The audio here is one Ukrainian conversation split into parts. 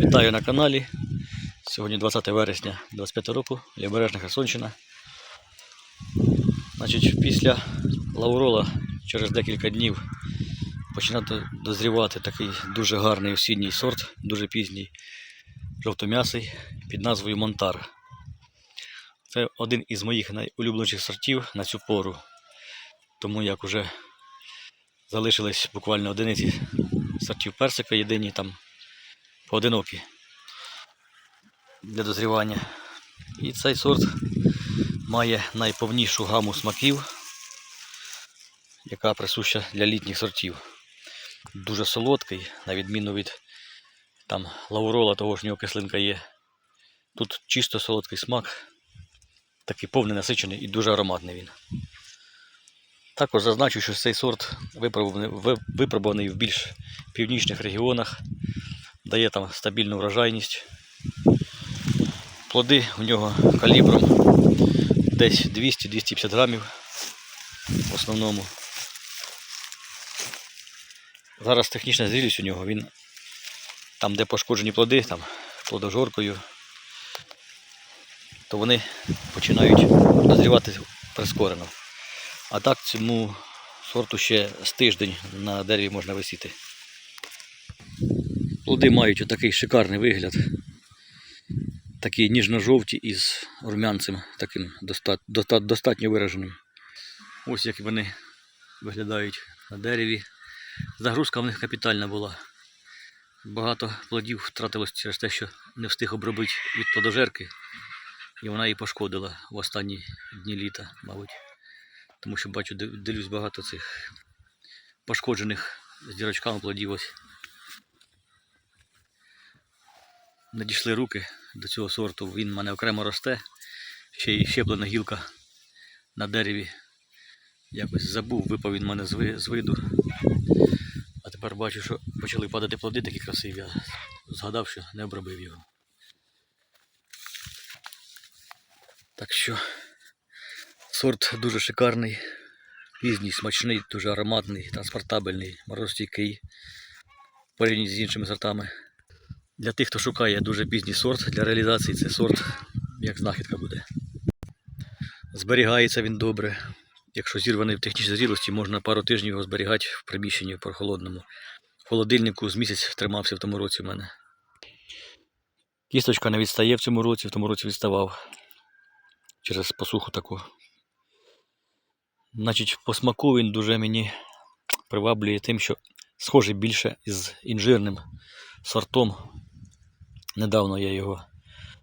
Вітаю на каналі. Сьогодні 20 вересня 25 року, Лівобережна Херсонщина. Значить, після лаурола через декілька днів починає дозрівати такий дуже гарний осінній сорт, дуже пізній, жовтом'ясий під назвою Монтар. Це один із моїх найулюбленіших сортів на цю пору. Тому як уже залишились буквально одиниці сортів персика, єдині там поодинокі для дозрівання. І цей сорт має найповнішу гаму смаків, яка присуща для літніх сортів. Дуже солодкий, на відміну від там, лаурола, того ж нього кислинка є. Тут чисто солодкий смак, такий повний насичений і дуже ароматний він. Також зазначу, що цей сорт випробуваний, в більш північних регіонах, дає там стабільну врожайність. Плоди у нього калібром десь 200-250 грамів в основному. Зараз технічна зрілість у нього, він там, де пошкоджені плоди, там плодожоркою, то вони починають дозрівати прискорено. А так цьому сорту ще з тиждень на дереві можна висіти. Плоди мають отакий шикарний вигляд. Такі ніжно-жовті із румянцем таким доста- доста- достатньо вираженим. Ось як вони виглядають на дереві. Загрузка в них капітальна була. Багато плодів втратилось через те, що не встиг обробити від плодожерки, і вона її пошкодила в останні дні літа, мабуть. Тому що бачу, дивлюсь багато цих пошкоджених з дірочками плодів. Ось. Надійшли руки до цього сорту. Він в мене окремо росте. Ще й щеплена гілка на дереві. Якось забув, випав він мене з виду. А тепер бачу, що почали падати плоди такі красиві. а Згадав, що не обробив його. Так що сорт дуже шикарний, пізній, смачний, дуже ароматний, транспортабельний, морозостійкий, порівняно з іншими сортами. Для тих, хто шукає дуже пізній сорт, для реалізації це сорт як знахідка буде. Зберігається він добре. Якщо зірваний в технічній зрілості, можна пару тижнів його зберігати в приміщенні прохолодному. В холодильнику з місяць тримався в тому році в мене. Кісточка не відстає в цьому році, в тому році відставав через посуху таку. Значить, по смаку він дуже мені приваблює тим, що схожий більше із інжирним сортом. Недавно я його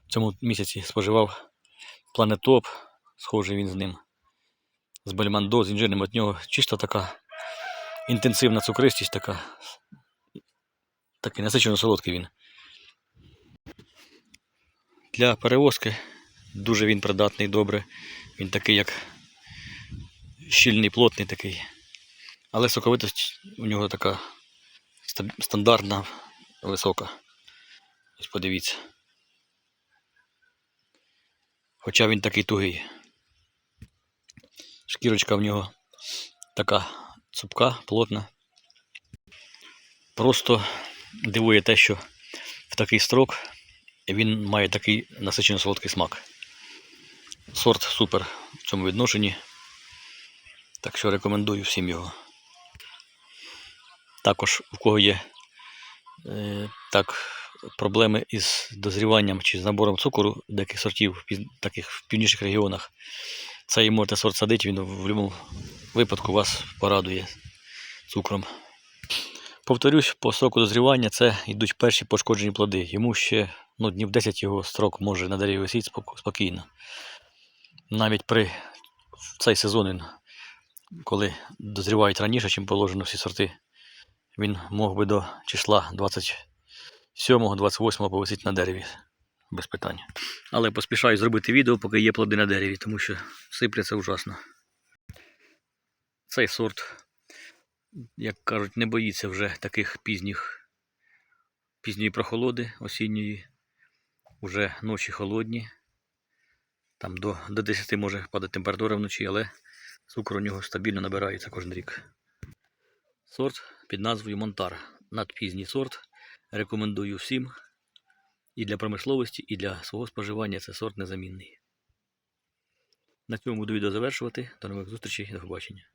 в цьому місяці споживав планетоп, схожий він з ним. З бальмандо, з інжирним від нього чисто така інтенсивна цукристість, така. Такий насичено солодкий він. Для перевозки дуже він придатний добре. Він такий, як щільний, плотний такий. Але соковитость у нього така стандартна, висока. Ось подивіться. Хоча він такий тугий. Шкірочка в нього така цупка, плотна. Просто дивує те, що в такий строк він має такий насичено солодкий смак. Сорт супер в цьому відношенні. Так що рекомендую всім його. Також у кого є е, так, проблеми із дозріванням чи з набором цукору деяких сортів таких в північних регіонах. Цей можете сорт садити, він в будь-якому випадку вас порадує цукром. Повторюсь, по сроку дозрівання це йдуть перші пошкоджені плоди. Йому ще ну, днів 10 його строк може на дереві висіти спокійно. Навіть при цей сезон, він, коли дозрівають раніше, ніж положено всі сорти, він мог би до числа 27-28 повисіти на дереві без питань. Але поспішаю зробити відео, поки є плоди на дереві, тому що сипляться ужасно. Цей сорт, як кажуть, не боїться вже таких пізніх, пізньої прохолоди осінньої. Уже ночі холодні. Там до, до 10 може падати температура вночі, але цукор у нього стабільно набирається кожен рік. Сорт під назвою Монтар. Надпізній сорт. Рекомендую всім. і для промисловості, і для свого споживання це сорт незамінний. На цьому буду відео завершувати. До нових зустрічей, до побачення.